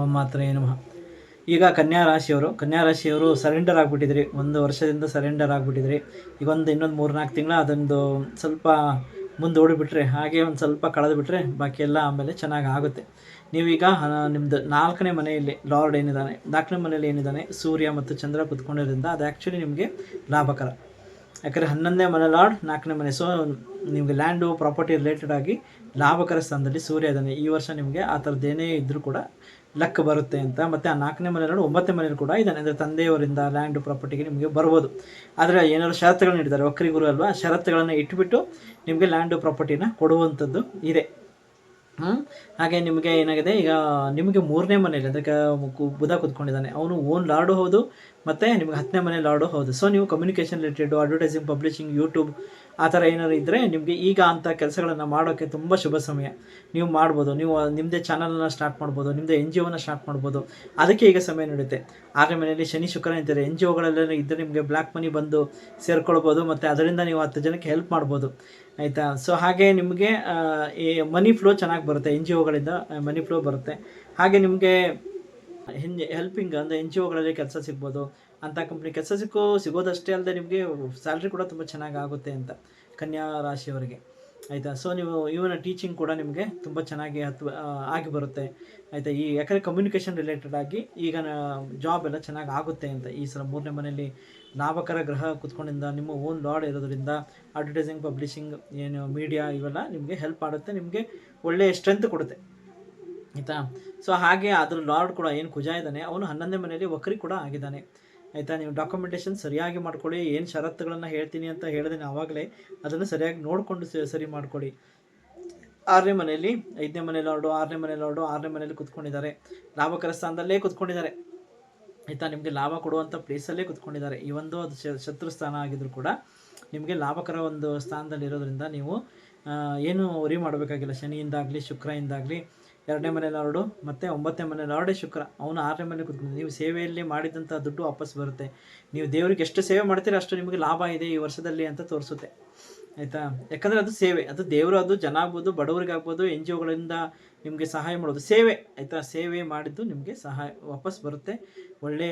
ಓಂ ಮಾತ್ರ ಏನು ಈಗ ಕನ್ಯಾ ರಾಶಿಯವರು ಕನ್ಯಾ ರಾಶಿಯವರು ಸರೆಂಡರ್ ಆಗಿಬಿಟ್ಟಿದ್ರಿ. ಒಂದು ವರ್ಷದಿಂದ ಸರೆಂಡರ್ ಆಗಿಬಿಟ್ಟಿದ್ರಿ. ಈಗ ಒಂದು, ಇನ್ನೊಂದು ಮೂರು ನಾಲ್ಕು ತಿಂಗಳ ಅದೊಂದು ಸ್ವಲ್ಪ ಮುಂದೆ ಓಡಿಬಿಟ್ರೆ, ಹಾಗೆ ಒಂದು ಸ್ವಲ್ಪ ಕಳೆದು ಬಿಟ್ಟರೆ ಬಾಕಿ ಎಲ್ಲ ಆಮೇಲೆ ಚೆನ್ನಾಗಿ ಆಗುತ್ತೆ. ನೀವೀಗ ನಿಮ್ಮದು ನಾಲ್ಕನೇ ಮನೆಯಲ್ಲಿ ಲಾರ್ಡ್ ಏನಿದ್ದಾನೆ, ನಾಲ್ಕನೇ ಮನೆಯಲ್ಲಿ ಏನಿದ್ದಾನೆ, ಸೂರ್ಯ ಮತ್ತು ಚಂದ್ರ ಕುತ್ಕೊಂಡಿರೋದ್ರಿಂದ ಅದು ಆ್ಯಕ್ಚುಲಿ ನಿಮಗೆ ಲಾಭಕರ. ಯಾಕಂದರೆ ಹನ್ನೊಂದನೇ ಮನೆ ಲಾರ್ಡ್, ನಾಲ್ಕನೇ ಮನೆ. ಸೊ ನಿಮಗೆ ಲ್ಯಾಂಡು ಪ್ರಾಪರ್ಟಿ ರಿಲೇಟೆಡ್ ಆಗಿ ಲಾಭಕರ ಸ್ಥಾನದಲ್ಲಿ ಸೂರ್ಯ ಇದ್ದಾನೆ. ಈ ವರ್ಷ ನಿಮಗೆ ಆ ಥರದ್ದೇನೇ ಇದ್ದರೂ ಕೂಡ ಲಕ್ ಬರುತ್ತೆ ಅಂತ. ಮತ್ತು ಆ ನಾಲ್ಕನೇ ಮನೆಯಲ್ಲೂ ಒಂಬತ್ತನೇ ಮನೇಲಿ ಕೂಡ ಇದ್ದಾನೆ. ಅಂದರೆ ತಂದೆಯವರಿಂದ ಲ್ಯಾಂಡ್ ಪ್ರಾಪರ್ಟಿಗೆ ನಿಮಗೆ ಬರ್ಬೋದು. ಆದರೆ ಏನಾದರೂ ಷರತ್ತುಗಳನ್ನ ಇಡ್ತಾರೆ ವಕ್ರಿ ಗುರು ಅಲ್ವಾ? ಷರತ್ತುಗಳನ್ನು ಇಟ್ಬಿಟ್ಟು ನಿಮಗೆ ಲ್ಯಾಂಡು ಪ್ರಾಪರ್ಟಿನ ಕೊಡುವಂಥದ್ದು ಇದೆ? ಹಾಗೆ ನಿಮಗೆ ಏನಾಗಿದೆ? ಈಗ ನಿಮಗೆ ಮೂರನೇ ಮನೆಯಲ್ಲಿ ಅದಕ್ಕೆ ಬುಧ ಕೂತ್ಕೊಂಡಿದ್ದಾನೆ. ಅವನು ಓನ್ ಲಾರ್ಡು ಹೌದು, ಮತ್ತು ನಿಮಗೆ ಹತ್ತನೇ ಮನೆ ಲಾರ್ಡು ಹೌದು. ಸೊ ನೀವು communication related advertising publishing YouTube ಆ ಥರ ಏನಾದ್ರು ಇದ್ದರೆ ನಿಮಗೆ ಈಗ ಅಂಥ ಕೆಲಸಗಳನ್ನು ಮಾಡೋಕ್ಕೆ ತುಂಬ ಶುಭ ಸಮಯ. ನೀವು ಮಾಡ್ಬೋದು, ನೀವು ನಿಮ್ಮದೇ ಚಾನಲನ್ನು ಸ್ಟಾರ್ಟ್ ಮಾಡ್ಬೋದು ನಿಮ್ಮದೇ ಎನ್ ಜಿ ಒನ ಸ್ಟಾರ್ಟ್ ಮಾಡ್ಬೋದು. ಅದಕ್ಕೆ ಈಗ ಸಮಯ ನಡೆಯುತ್ತೆ ಆದರೆ ಮನೆಯಲ್ಲಿ ಶನಿ ಶುಕ್ರ ಇದ್ದಾರೆ ಎನ್ ಜಿ ಒಗಳೆಲ್ಲ ಇದ್ದರೆ ನಿಮಗೆ ಬ್ಲ್ಯಾಕ್ ಮನಿ ಬಂದು ಸೇರ್ಕೊಳ್ಬೋದು ಮತ್ತು ಅದರಿಂದ ನೀವು ಹತ್ತು ಜನಕ್ಕೆ ಹೆಲ್ಪ್ ಮಾಡ್ಬೋದು. ಆಯಿತಾ? ಸೊ ಹಾಗೆ ನಿಮಗೆ ಈ ಮನಿ ಫ್ಲೋ ಚೆನ್ನಾಗಿ ಬರುತ್ತೆ. ಎನ್ ಜಿ ಒಗಳಿಂದ ಮನಿ ಫ್ಲೋ ಬರುತ್ತೆ. ಹಾಗೆ ನಿಮಗೆ ಹೆಲ್ಪಿಂಗ್ ಅಂದರೆ ಎನ್ ಜಿ ಒಗಳಲ್ಲಿ ಕೆಲಸ ಸಿಗ್ಬೋದು. ಅಂಥ ಕಂಪ್ನಿ ಕೆಲಸ ಸಿಕ್ಕೋ ಸಿಗೋದಷ್ಟೇ ಅಲ್ಲದೆ ನಿಮಗೆ ಸ್ಯಾಲ್ರಿ ಕೂಡ ತುಂಬ ಚೆನ್ನಾಗಿ ಆಗುತ್ತೆ ಅಂತ ಕನ್ಯಾ ರಾಶಿಯವರಿಗೆ. ಆಯಿತಾ? ಸೊ ನೀವು ಇವನ ಟೀಚಿಂಗ್ ಕೂಡ ನಿಮಗೆ ತುಂಬ ಚೆನ್ನಾಗಿ ಹತ್ತು ಆಗಿ ಬರುತ್ತೆ. ಆಯಿತಾ? ಈ ಯಾಕಂದರೆ ಕಮ್ಯುನಿಕೇಷನ್ ರಿಲೇಟೆಡ್ ಆಗಿ ಈಗ ಜಾಬ್ ಎಲ್ಲ ಚೆನ್ನಾಗಿ ಆಗುತ್ತೆ ಅಂತ. ಈ ಸಲ ಮೂರನೇ ಮನೆಯಲ್ಲಿ ಲಾಭಕರ ಗ್ರಹ ಕುತ್ಕೊಂಡಿಂದ ನಿಮ್ಮ ಓನ್ ಲಾರ್ಡ್ ಇರೋದ್ರಿಂದ ಅಡ್ವರ್ಟೈಸಿಂಗ್ ಪಬ್ಲಿಷಿಂಗ್ ಏನು ಮೀಡಿಯಾ ಇವೆಲ್ಲ ನಿಮಗೆ ಹೆಲ್ಪ್ ಆಗುತ್ತೆ ನಿಮಗೆ ಒಳ್ಳೆಯ ಸ್ಟ್ರೆಂತ್ ಕೊಡುತ್ತೆ. ಆಯಿತಾ? ಸೊ ಹಾಗೆ ಅದ್ರ ಲಾರ್ಡ್ ಕೂಡ ಏನು ಕುಜ ಇದ್ದಾನೆ, ಅವನು ಹನ್ನೊಂದನೇ ಮನೆಯಲ್ಲಿ ವಕ್ರಿ ಕೂಡ ಆಗಿದ್ದಾನೆ. ಆಯಿತಾ? ನೀವು ಡಾಕ್ಯುಮೆಂಟೇಷನ್ ಸರಿಯಾಗಿ ಮಾಡ್ಕೊಳ್ಳಿ, ಏನು ಷರತ್ತುಗಳನ್ನು ಹೇಳ್ತೀನಿ ಅಂತ ಹೇಳಿದೆ ಆವಾಗಲೇ, ಅದನ್ನು ಸರಿಯಾಗಿ ನೋಡಿಕೊಂಡು ಸರಿ ಮಾಡ್ಕೊಳ್ಳಿ. ಆರನೇ ಮನೆಯಲ್ಲಿ, ಐದನೇ ಮನೆ ಹೊರಡು ಆರನೇ ಮನೆ ಹೊರಡು ಆರನೇ ಮನೆಯಲ್ಲಿ ಕುತ್ಕೊಂಡಿದ್ದಾರೆ. ಲಾಭಕರ ಸ್ಥಾನದಲ್ಲೇ ಕುತ್ಕೊಂಡಿದ್ದಾರೆ. ಆಯಿತಾ? ನಿಮಗೆ ಲಾಭ ಕೊಡುವಂಥ ಪ್ಲೇಸಲ್ಲೇ ಕುತ್ಕೊಂಡಿದ್ದಾರೆ. ಈ ಒಂದು ಅದು ಶತ್ರು ಸ್ಥಾನ ಆಗಿದ್ರು ಕೂಡ ನಿಮಗೆ ಲಾಭಕರ ಒಂದು ಸ್ಥಾನದಲ್ಲಿ ಇರೋದ್ರಿಂದ ನೀವು ಏನು ವರಿ ಮಾಡಬೇಕಾಗಿಲ್ಲ. ಶನಿಯಿಂದಾಗಲಿ, ಶುಕ್ರಯಿಂದಾಗಲಿ ಎರಡನೇ ಮನೆ ಲಾರ್ಡು ಮತ್ತು ಒಂಬತ್ತನೇ ಮನೆ ಲಾರ್ಡೇ ಶುಕ್ರ. ಅವನು ಆರನೇ ಮನೆ ಕೂತ್ಕೊಂಡು ನೀವು ಸೇವೆಯಲ್ಲಿ ಮಾಡಿದಂಥ ದುಡ್ಡು ವಾಪಸ್ ಬರುತ್ತೆ. ನೀವು ದೇವರಿಗೆ ಎಷ್ಟು ಸೇವೆ ಮಾಡ್ತೀರ ಅಷ್ಟು ನಿಮಗೆ ಲಾಭ ಇದೆ ಈ ವರ್ಷದಲ್ಲಿ ಅಂತ ತೋರಿಸುತ್ತೆ. ಆಯಿತಾ? ಯಾಕಂದರೆ ಅದು ಸೇವೆ. ಅದು ದೇವರು, ಅದು ಜನ ಆಗ್ಬೋದು ಬಡವರಿಗಾಗ್ಬೋದು ಎನ್ ಜಿ ಒಗಳಿಂದ ನಿಮಗೆ ಸಹಾಯ ಮಾಡೋದು. ಸೇವೆ. ಆಯಿತಾ? ಸೇವೆ ಮಾಡಿದ್ದು ನಿಮಗೆ ಸಹಾಯ ವಾಪಸ್ ಬರುತ್ತೆ. ಒಳ್ಳೆ,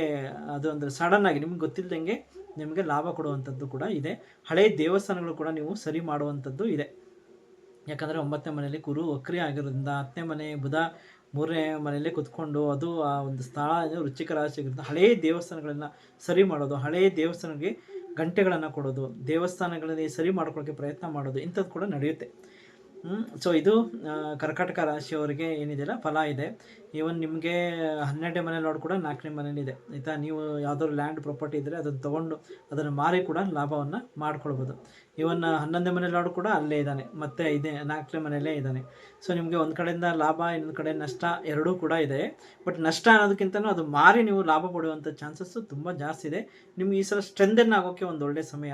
ಅದು ಅಂದರೆ ಸಡನ್ನಾಗಿ ನಿಮ್ಗೆ ಗೊತ್ತಿಲ್ಲದಂಗೆ ನಿಮಗೆ ಲಾಭ ಕೊಡುವಂಥದ್ದು ಕೂಡ ಇದೆ. ಹಳೆಯ ದೇವಸ್ಥಾನಗಳು ಕೂಡ ನೀವು ಸರಿ ಮಾಡುವಂಥದ್ದು ಇದೆ. ಯಾಕಂದರೆ ಒಂಬತ್ತನೇ ಮನೆಯಲ್ಲಿ ಕುರು ವಕ್ರಿ ಆಗಿರೋದ್ರಿಂದ ಹತ್ತನೇ ಮನೆ ಬುಧ ಮೂರನೇ ಮನೆಯಲ್ಲೇ ಕುತ್ಕೊಂಡು ಅದು ಆ ಒಂದು ಸ್ಥಳ ರುಚಿಕರ ರಾಶಿಗಿರುತ್ತೆ ಹಳೆಯ ದೇವಸ್ಥಾನಗಳನ್ನು ಸರಿ ಮಾಡೋದು ಹಳೆಯ ದೇವಸ್ಥಾನಕ್ಕೆ ಗಂಟೆಗಳನ್ನು ಕೊಡೋದು ದೇವಸ್ಥಾನಗಳಲ್ಲಿ ಸರಿ ಮಾಡ್ಕೊಳ್ಳೋಕ್ಕೆ ಪ್ರಯತ್ನ ಮಾಡೋದು ಇಂಥದ್ದು ಕೂಡ ನಡೆಯುತ್ತೆ. ಸೊ ಇದು ಕರ್ಕಾಟಕ ರಾಶಿಯವರಿಗೆ ಏನಿದೆಯಲ್ಲ, ಫಲ ಇದೆ. ಈವನ್ ನಿಮಗೆ ಹನ್ನೆರಡನೇ ಮನೇಲಿ ನೋಡಿ ಕೂಡ ನಾಲ್ಕನೇ ಮನೇಲಿದೆ ಆಯಿತಾ? ನೀವು ಯಾವುದಾದ್ರು ಲ್ಯಾಂಡ್ ಪ್ರಾಪರ್ಟಿ ಇದ್ದರೆ ಅದನ್ನು ತೊಗೊಂಡು ಅದನ್ನು ಮಾರಿ ಕೂಡ ಲಾಭವನ್ನು ಮಾಡ್ಕೊಳ್ಬೋದು. ಈವನ್ ಹನ್ನೊಂದನೇ ಮನೇಲಿ ನೋಡಿ ಕೂಡ ಅಲ್ಲೇ ಇದ್ದಾನೆ. ಮತ್ತು ಇದೆ, ನಾಲ್ಕನೇ ಮನೆಯಲ್ಲೇ ಇದ್ದಾನೆ. ಸೊ ನಿಮಗೆ ಒಂದು ಕಡೆಯಿಂದ ಲಾಭ, ಇನ್ನೊಂದು ಕಡೆ ನಷ್ಟ ಎರಡೂ ಕೂಡ ಇದೆ. ಬಟ್ ನಷ್ಟ ಅನ್ನೋದಕ್ಕಿಂತನೂ ಅದು ಮಾರಿ ನೀವು ಲಾಭ ಪಡೆಯುವಂಥ ಚಾನ್ಸಸ್ಸು ತುಂಬ ಜಾಸ್ತಿ ಇದೆ. ನಿಮ್ಗೆ ಈ ಸಲ ಸ್ಟ್ರೆಂದನ್ ಆಗೋಕ್ಕೆ ಒಂದು ಒಳ್ಳೆಯ ಸಮಯ.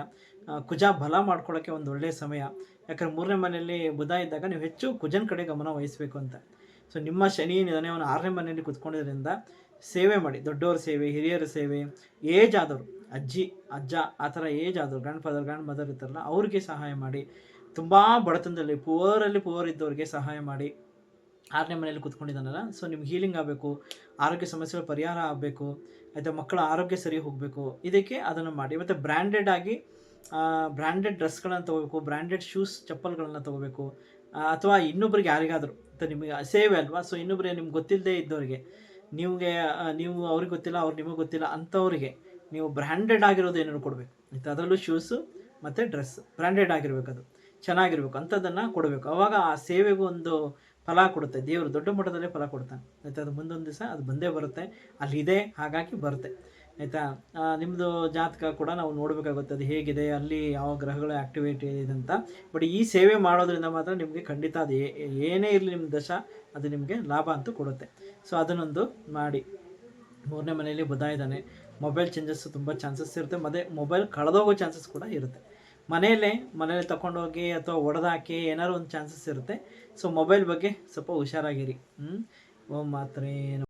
ಕುಜ ಬಲ ಮಾಡ್ಕೊಳ್ಳೋಕ್ಕೆ ಒಂದು ಒಳ್ಳೆಯ ಸಮಯ. ಯಾಕಂದ್ರೆ ಮೂರನೇ ಮನೆಯಲ್ಲಿ ಬುಧ ಇದ್ದಾಗ ನೀವು ಹೆಚ್ಚು ಕುಜನ ಕಡೆ ಗಮನ ವಹಿಸಬೇಕು ಅಂತ. ಸೊ ನಿಮ್ಮ ಶನಿ ಅವನು ಆರನೇ ಮನೆಯಲ್ಲಿ ಕುತ್ಕೊಂಡಿದ್ದರಿಂದ ಸೇವೆ ಮಾಡಿ. ದೊಡ್ಡವ್ರ ಸೇವೆ, ಹಿರಿಯರ ಸೇವೆ, ಏಜ್ ಆದವರು, ಅಜ್ಜಿ, ಅಜ್ಜ, ಆ ಥರ ಏಜ್ ಆದವರು ಗ್ರ್ಯಾಂಡ್ ಫಾದರ್ ಗ್ರ್ಯಾಂಡ್ ಮದರ್ ಇರ್ತಾರಲ್ಲ, ಅವ್ರಿಗೆ ಸಹಾಯ ಮಾಡಿ. ತುಂಬ ಬಡತನದಲ್ಲಿ, ಪುವರಲ್ಲಿ ಪುವರ್ ಇದ್ದವ್ರಿಗೆ ಸಹಾಯ ಮಾಡಿ. ಆರನೇ ಮನೆಯಲ್ಲಿ ಕುತ್ಕೊಂಡಿದ್ದಾನಲ್ಲ ಸೊ ನಿಮ್ಗೆ ಹೀಲಿಂಗ್ ಆಗಬೇಕು, ಆರೋಗ್ಯ ಸಮಸ್ಯೆಗಳ ಪರಿಹಾರ ಆಗಬೇಕು, ಆಯಿತಾ ಮಕ್ಕಳ ಆರೋಗ್ಯ ಸರಿ ಹೋಗಬೇಕು, ಇದಕ್ಕೆ ಅದನ್ನು ಮಾಡಿ. ಮತ್ತು ಬ್ರ್ಯಾಂಡೆಡ್ ಆಗಿ ಬ್ರ್ಯಾಂಡೆಡ್ ಡ್ರೆಸ್ಗಳನ್ನು ತೊಗೋಬೇಕು ಬ್ರ್ಯಾಂಡೆಡ್ ಶೂಸ್ ಚಪ್ಪಲ್ಗಳನ್ನು ತೊಗೋಬೇಕು. ಅಥವಾ ಇನ್ನೊಬ್ರಿಗೆ ಯಾರಿಗಾದರೂ, ಅಂತ ನಿಮಗೆ ಸೇವೆ ಅಲ್ವಾ? ಸೊ ಇನ್ನೊಬ್ಬರಿಗೆ ನಿಮ್ಗೆ ಗೊತ್ತಿಲ್ಲದೆ ಇದ್ದವರಿಗೆ, ನಿಮಗೆ ನೀವು ಅವ್ರಿಗೆ ಗೊತ್ತಿಲ್ಲ, ಅವ್ರು ನಿಮಗೆ ಗೊತ್ತಿಲ್ಲ ಅಂಥವ್ರಿಗೆ ನೀವು ಬ್ರ್ಯಾಂಡೆಡ್ ಆಗಿರೋದು ಏನೇನು ಕೊಡಬೇಕು. ಆಯ್ತು? ಅದರಲ್ಲೂ ಶೂಸು ಮತ್ತು ಡ್ರೆಸ್ ಬ್ರ್ಯಾಂಡೆಡ್ ಆಗಿರಬೇಕು ಅದು ಚೆನ್ನಾಗಿರ್ಬೇಕು. ಅಂಥದ್ದನ್ನು ಕೊಡಬೇಕು. ಅವಾಗ ಆ ಸೇವೆಗೂ ಒಂದು ಫಲ ಕೊಡುತ್ತೆ. ದೇವರು ದೊಡ್ಡ ಮಟ್ಟದಲ್ಲೇ ಫಲ ಕೊಡ್ತಾನೆ. ಆಯ್ತು? ಅದು ಮುಂದೊಂದು ದಿವಸ ಅದು ಬಂದೇ ಬರುತ್ತೆ. ಅಲ್ಲಿದೆ, ಹಾಗಾಗಿ ಬರುತ್ತೆ. ಆಯಿತಾ? ನಿಮ್ಮದು ಜಾತಕ ಕೂಡ ನಾವು ನೋಡಬೇಕಾಗುತ್ತೆ. ಅದು ಹೇಗಿದೆ, ಅಲ್ಲಿ ಯಾವ ಗ್ರಹಗಳು ಆಕ್ಟಿವೇಟ್ ಇದೆ ಅಂತ. ಬಟ್ ಈ ಸೇವೆ ಮಾಡೋದ್ರಿಂದ ಮಾತ್ರ ನಿಮಗೆ ಖಂಡಿತ ಅದು ಏನೇ ಇರಲಿ ನಿಮ್ಮ ದಶ, ಅದು ನಿಮಗೆ ಲಾಭ ಅಂತೂ ಕೊಡುತ್ತೆ. ಸೊ ಅದನ್ನೊಂದು ಮಾಡಿ. ಮೂರನೇ ಮನೆಯಲ್ಲಿ ಬುಧ ಇದ್ದಾನೆ. ಮೊಬೈಲ್ ಚೇಂಜಸ್ ತುಂಬ ಚಾನ್ಸಸ್ ಇರುತ್ತೆ. ಮತ್ತೆ ಮೊಬೈಲ್ ಕಳೆದೋಗೋ ಚಾನ್ಸಸ್ ಕೂಡ ಇರುತ್ತೆ. ಮನೆಯಲ್ಲೇ ಮನೇಲಿ ತಗೊಂಡೋಗಿ ಅಥವಾ ಒಡೆದಾಕಿ ಏನಾದ್ರು ಒಂದು ಚಾನ್ಸಸ್ ಇರುತ್ತೆ. ಸೊ ಮೊಬೈಲ್ ಬಗ್ಗೆ ಸ್ವಲ್ಪ ಹುಷಾರಾಗಿರಿ. ಹ್ಞೂ ಓ ಮಾತ್ರೆ